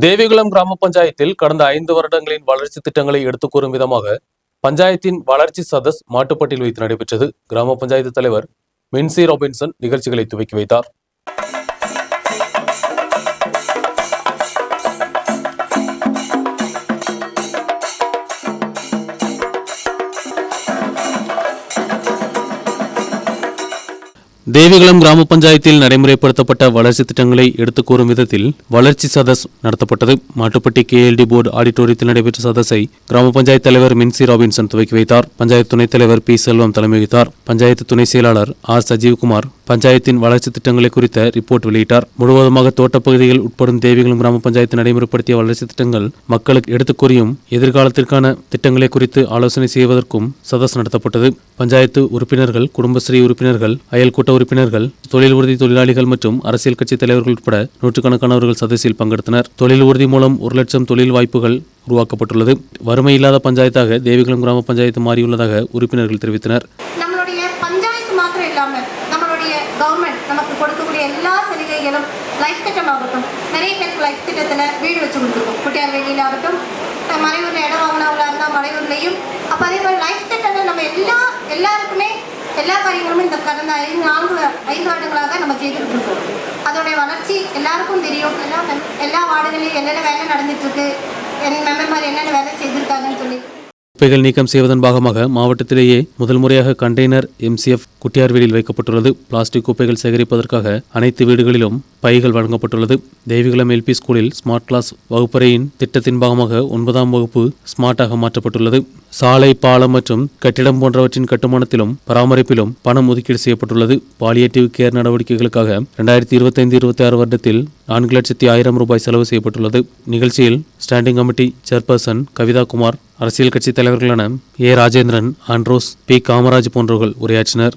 தேவிகுளம் கிராம பஞ்சாயத்தில் கடந்த ஐந்து வருடங்களின் வளர்ச்சி திட்டங்களை எடுத்துக் கூறும் விதமாக பஞ்சாயத்தின் வளர்ச்சி சதஸ் மாட்டுப்பட்டியில் வைத்து நடைபெற்றது. கிராம பஞ்சாயத்து தலைவர் மின்சி ராபின்சன் நிகழ்ச்சிகளை துவக்கி வைத்தார். தேவிகுளம் கிராம பஞ்சாயத்தில் நடைமுறைப்படுத்தப்பட்ட வளர்ச்சி திட்டங்களை எடுத்துக்கூறும் விதத்தில் வளர்ச்சி சதஸ் நடத்தப்பட்டது. மாட்டுப்பட்டி கேஎல்டி போர்டு ஆடிட்டோரியத்தில் நடைபெற்ற சதஸை கிராம பஞ்சாயத்து தலைவர் மின்சி ராபின்சன் துவக்கி வைத்தார். பஞ்சாயத்து துணைத் தலைவர் பி செல்வம் தலைமை வகித்தார் பஞ்சாயத்து துணை செயலாளர் ஆர் சஜீவ்குமார் பஞ்சாயத்தின் வளர்ச்சி திட்டங்களை குறித்த ரிப்போர்ட் வெளியிட்டார். முழுவதுமாக தோட்டப்பகுதிகள் உட்படும் தேவிகளும் கிராம பஞ்சாயத்து நடைமுறைப்படுத்திய வளர்ச்சி திட்டங்கள் மக்களுக்கு எடுத்துக் கூறியும் எதிர்காலத்திற்கான திட்டங்களை குறித்து ஆலோசனை செய்வதற்கும் சதஸ் நடத்தப்பட்டது. பஞ்சாயத்து உறுப்பினர்கள் குடும்பஸ்ரீ உறுப்பினர்கள் அயல் கூட்ட உறுப்பினர்கள் தொழில் உறுதி தொழிலாளிகள் மற்றும் அரசியல் கட்சி தலைவர்கள் உட்பட நூற்றுக்கணக்கானவர்கள் சதஸில் பங்கெடுத்தனர். தொழில் உறுதி மூலம் ஒரு லட்சம் தொழில் வாய்ப்புகள் உருவாக்கப்பட்டுள்ளது. வறுமை இல்லாத பஞ்சாயத்தாக தேவிகுளம் கிராம பஞ்சாயத்து மாறியுள்ளதாக உறுப்பினர்கள் தெரிவித்தனர். கவர்மெண்ட் நமக்கு கொடுக்கக்கூடிய எல்லா சலுகைகளும் லைஃப் திட்டம் ஆகட்டும் நிறைய பேருக்கு லைஃப் திட்டத்தில் வீடு வச்சு கொடுத்துருக்கோம். குட்டியார் வெளியில் ஆகட்டும் மலையூரில் இடம் வாங்கினவங்களா இருந்தால் மலையூர்லேயும். அப்போ அதே மாதிரி லைஃப் திட்டங்கள் நம்ம எல்லா எல்லாருக்குமே எல்லா காரியங்களும் இந்த கடந்த ஐந்து நான்கு ஐந்து ஆண்டுகளாக நம்ம செய்துட்டு இருக்கோம் அதோடைய வளர்ச்சி எல்லாருக்கும் தெரியும். எல்லா எல்லா வார்டுகளையும் என்னென்ன வேலை நடந்துட்டு இருக்கு என் மாதிரி என்னென்ன வேலை செய்திருக்காங்கன்னு சொல்லி. குப்பைகள் நீக்கம் செய்வதன் பாகமாக மாவட்டத்திலேயே முதல் முறையாக கண்டெய்னர் எம்சிஎஃப் குட்டியார்வேலியில் வைக்கப்பட்டுள்ளது. பிளாஸ்டிக் குப்பைகள் சேகரிப்பதற்காக அனைத்து வீடுகளிலும் பைகள் வழங்கப்பட்டுள்ளது. தெய்வீகுளம் எல்பி ஸ்கூலில் ஸ்மார்ட் கிளாஸ் வகுப்பறையின் திட்டத்தின் பாகமாக ஒன்பதாம் வகுப்பு ஸ்மார்ட்டாக மாற்றப்பட்டுள்ளது. சாலை பாலம் மற்றும் கட்டிடம் போன்றவற்றின் கட்டுமானத்திலும் பராமரிப்பிலும் பணம் ஒதுக்கீடு செய்யப்பட்டுள்ளது. பாலியேட்டிவ் கேர் நடவடிக்கைகளுக்காக இரண்டாயிரத்தி இருபத்தைந்து இருபத்தி ஆறு வருடத்தில் நான்கு லட்சத்தி ஆயிரம் ரூபாய் செலவு செய்யப்பட்டுள்ளது. நிகழ்ச்சியில் standing committee chairperson Kavitha Kumar அரசியல் கட்சி தலைவர்களான A. Rajendran Andrews P. Kamaraj போன்றவர்கள் உரையாற்றினர்.